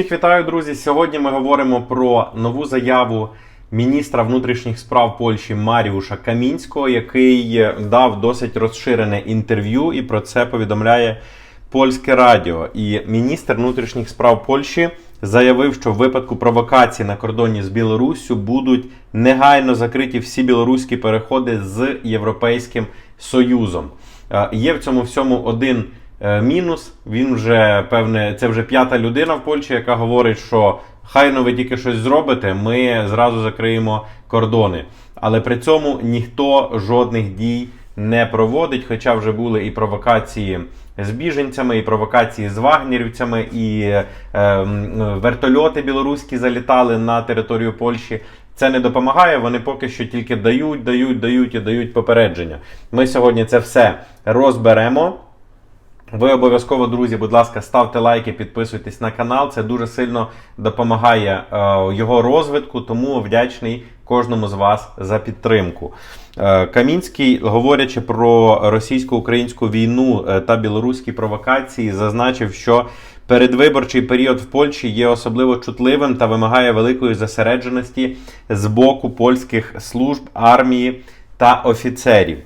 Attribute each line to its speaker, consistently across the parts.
Speaker 1: Всіх вітаю, друзі! Сьогодні ми говоримо про нову заяву міністра внутрішніх справ Польщі Маріуша Камінського, який дав досить розширене інтерв'ю, і про це повідомляє польське радіо. І міністр внутрішніх справ Польщі заявив, що в випадку провокації на кордоні з Білоруссю будуть негайно закриті всі білоруські переходи з Європейським Союзом. Е, Є в цьому всьому один мінус. Він вже певне, це вже п'ята людина в Польщі, яка говорить, що хай ну ви тільки щось зробите, ми зразу закриємо кордони. Але при цьому ніхто жодних дій не проводить, хоча вже були і провокації з біженцями, і провокації з вагнерівцями, і е, м, вертольоти білоруські залітали на територію Польщі. Це не допомагає. Вони поки що тільки дають, дають, дають і дають попередження. Ми сьогодні це все розберемо. Ви обов'язково, друзі, будь ласка, ставте лайки, підписуйтесь на канал. Це дуже сильно допомагає е, його розвитку, тому вдячний кожному з вас за підтримку. Е, Камінський, говорячи про російсько-українську війну е, та білоруські провокації, зазначив, що передвиборчий період в Польщі є особливо чутливим та вимагає великої зосередженості з боку польських служб, армії та офіцерів.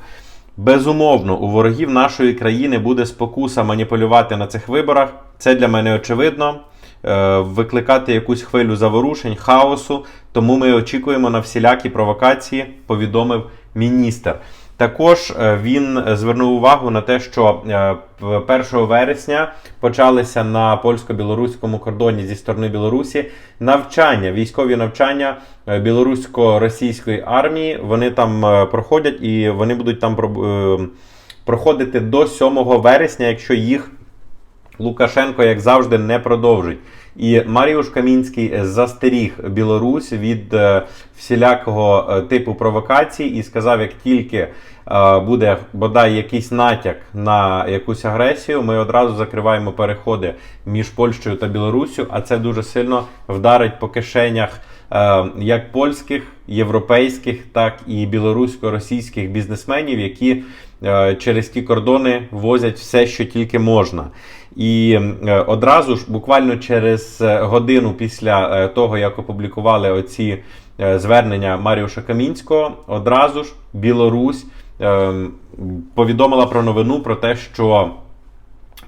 Speaker 1: Безумовно, у ворогів нашої країни буде спокуса маніпулювати на цих виборах. Це для мене очевидно. Е, Викликати якусь хвилю заворушень, хаосу. Тому ми очікуємо на всілякі провокації, повідомив міністр. Також е, він звернув увагу на те, що е, 1 вересня почалися на польсько-білоруському кордоні зі сторони Білорусі навчання, військові навчання е, білорусько-російської армії. Вони там е, проходять і вони будуть там е, проходити до 7 вересня, якщо їх Лукашенко, як завжди, не продовжить. І Маріуш Камінський застеріг Білорусь від е, всілякого е, типу провокацій і сказав, як тільки е, буде бодай якийсь натяк на якусь агресію, ми одразу закриваємо переходи між Польщею та Білоруссю, а це дуже сильно вдарить по кишенях як польських, європейських, так і білорусько-російських бізнесменів, які е, через ті кордони возять все, що тільки можна. І е, одразу ж, буквально через е, годину після е, того, як опублікували оці е, звернення Маріуша Камінського, одразу ж Білорусь е, повідомила про новину про те, що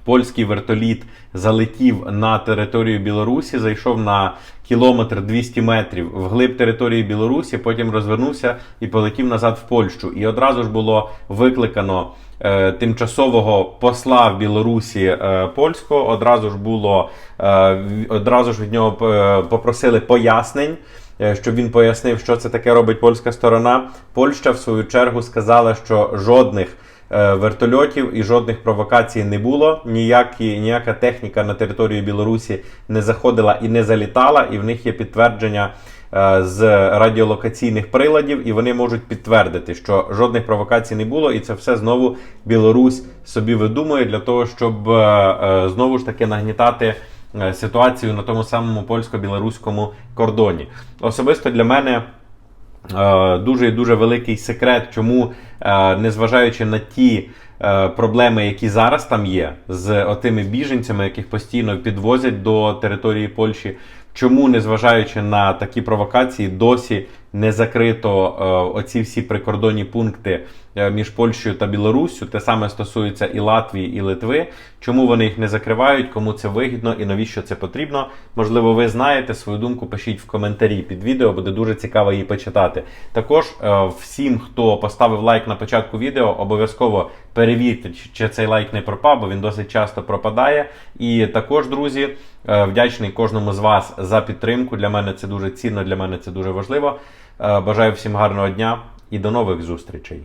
Speaker 1: польський вертоліт залетів на територію Білорусі, зайшов на кілометр 200 метрів вглиб території Білорусі, потім розвернувся і полетів назад в Польщу. І одразу ж було викликано е, тимчасового посла в Білорусі е, польського. Одразу ж було е, одразу ж від нього е, попросили пояснень. е, Щоб він пояснив, що це таке робить польська сторона. Польща, в свою чергу, сказала, що жодних вертольотів і жодних провокацій не було. Ніякі, ніяка техніка на територію Білорусі не заходила і не залітала, і в них є підтвердження е, з радіолокаційних приладів, і вони можуть підтвердити, що жодних провокацій не було, і це все знову Білорусь собі видумує для того, щоб е, е, знову ж таки нагнітати. е, Ситуацію на тому самому польсько-білоруському кордоні. Особисто для мене Е, дуже і дуже великий секрет, чому, е, незважаючи на ті е, проблеми, які зараз там є, з отими біженцями, яких постійно підвозять до території Польщі, чому, незважаючи на такі провокації, досі не закрито е, оці всі прикордонні пункти е, між Польщею та Білоруссю. Те саме стосується і Латвії, і Литви. Чому вони їх не закривають, кому це вигідно і навіщо це потрібно? Можливо, ви знаєте свою думку. Пишіть в коментарі під відео, буде дуже цікаво її почитати. Також е, всім, хто поставив лайк на початку відео, обов'язково перевірте, чи- цей лайк не пропав, бо він досить часто пропадає. І також, друзі, вдячний кожному з вас за підтримку. Для мене це дуже цінно, для мене це дуже важливо. Е, Бажаю всім гарного дня і до нових зустрічей.